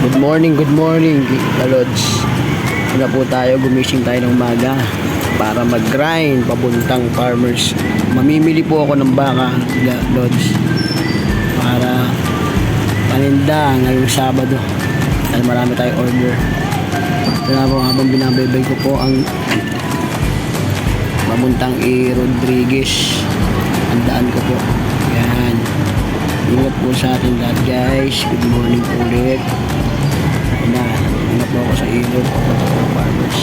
Good morning, good morning, Kalods. Una po tayo, gumising tayo ng umaga para mag-grind pabuntang farmers. Mamimili po ako ng baka, Lods, para paninda ngayong Sabado. Dahil marami tayong order. Na po habang binabaybay ko po ang pabuntang E. Rodriguez. Ang daan ko po. Yan. Ingat po sa atin lahat guys. Good morning ulit. Na. Ingat po ako sa ilog. Papunta ng farmers.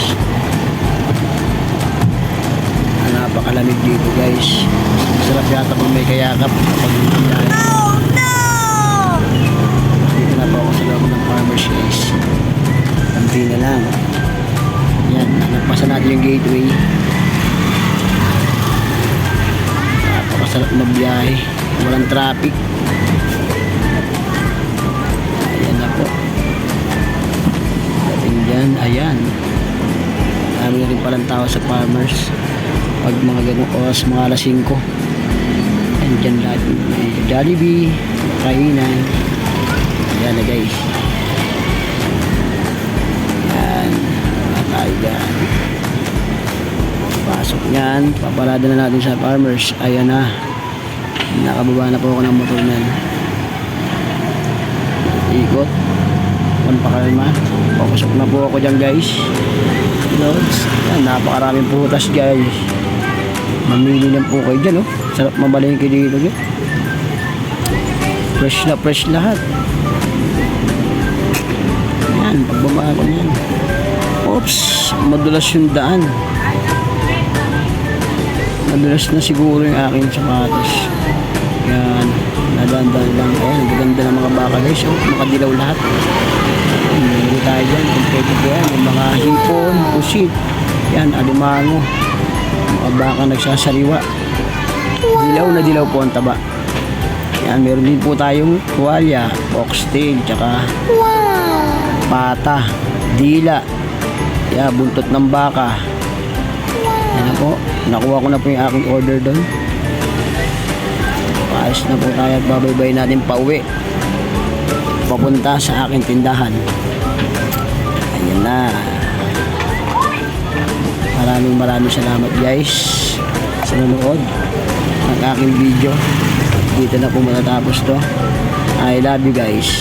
Ah, Napakalamig dito guys. Masarap yata pag may kayakap. Kapag nangyari. Dito na po ako sa loob ng farmers guys. Kampi na lang. Yan. Nagpasa natin yung gateway. Napakasarap magbiyahe. Walang traffic. Dyan, ayan. Dami na rin palang tao sa farmers. Pag mga ganong oras, mga alas 5. Ayan dyan lahat. May Jollibee, kainan. Ayan na guys. Ayan. Mga tayo dyan. Pasok niyan. Paparada na natin sa farmers. Ayan na. Nakababa na po ako ng motor niyan. Ikot. One pakalma. Papasok na po ako dyan guys. Loads. Yan, napakaraming putas guys. Mamili lang po kayo dyan oh. Sarap mabalhin kayo dito dyan. Fresh na fresh lahat. Yan, pagbaba ko niyan. Oops, madulas yung daan. Madulas na siguro yung aking sapatos. Yan, nadandaan lang. Ayan, ganda ng mga baka guys. Oh, makadilaw lahat. Meron tayo dyan. Kompleto po yan. Yung mga hipon, pusit. Yan, alimango. Mga baka nagsasariwa. Dilaw na dilaw po ang taba. Yan, meron din po tayong tuwalya, oxtail, tsaka pata, dila, yeah, buntot ng baka. Yan po. Nakuha ko na po yung aking order doon. Paayos na po tayo at babaybay natin pauwi. Papunta sa aking tindahan. Ayan na. Maraming maraming salamat guys sa nanood ng aking video. Dito na po matatapos to. I love you guys.